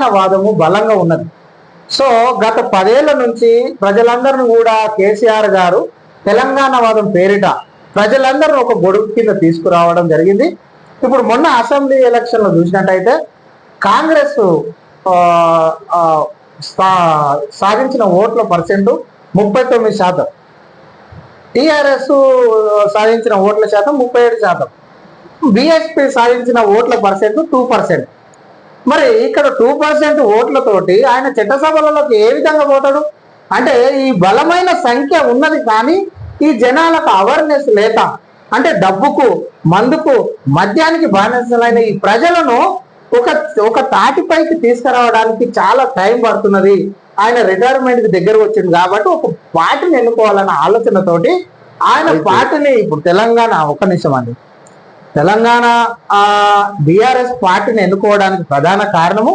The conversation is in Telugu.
తెలంగాణ వాదము బలంగా ఉన్నది. సో గత పదేళ్ళ నుంచి ప్రజలందరిని కూడా కేసీఆర్ గారు తెలంగాణ వాదం పేరిట ప్రజలందరిని ఒక గొడుగు కింద తీసుకురావడం జరిగింది. ఇప్పుడు మొన్న అసెంబ్లీ ఎలక్షన్లో చూసినట్టయితే కాంగ్రెస్ సాధించిన ఓట్ల పర్సెంట్ ముప్పై తొమ్మిది శాతం. టిఆర్ఎస్ సాధించిన ఓట్ల శాతం ముప్పై ఏడు శాతం. బిఎస్పి సాధించిన ఓట్ల పర్సెంట్ టూ పర్సెంట్. మరి ఇక్కడ టూ పర్సెంట్ ఓట్లతోటి ఆయన చట్టసభలలోకి ఏ విధంగా పోతాడు? అంటే ఈ బలమైన సంఖ్య ఉన్నది కానీ ఈ జనాలకు అవేర్నెస్ లేక అంటే డబ్బుకు మందుకు మద్యానికి బానిసలైన ఈ ప్రజలను ఒక ఒక తాటిపైకి తీసుకురావడానికి చాలా టైం పడుతున్నది. ఆయన రిటైర్మెంట్కి దగ్గర వచ్చింది కాబట్టి ఒక పార్టీని ఎన్నుకోవాలన్న ఆలోచనతోటి ఆయన పార్టీని ఇప్పుడు తెలంగాణ ఒక నిమిషం అండి. తెలంగాణ ఆ పార్టీని ఎన్నుకోవడానికి ప్రధాన కారణము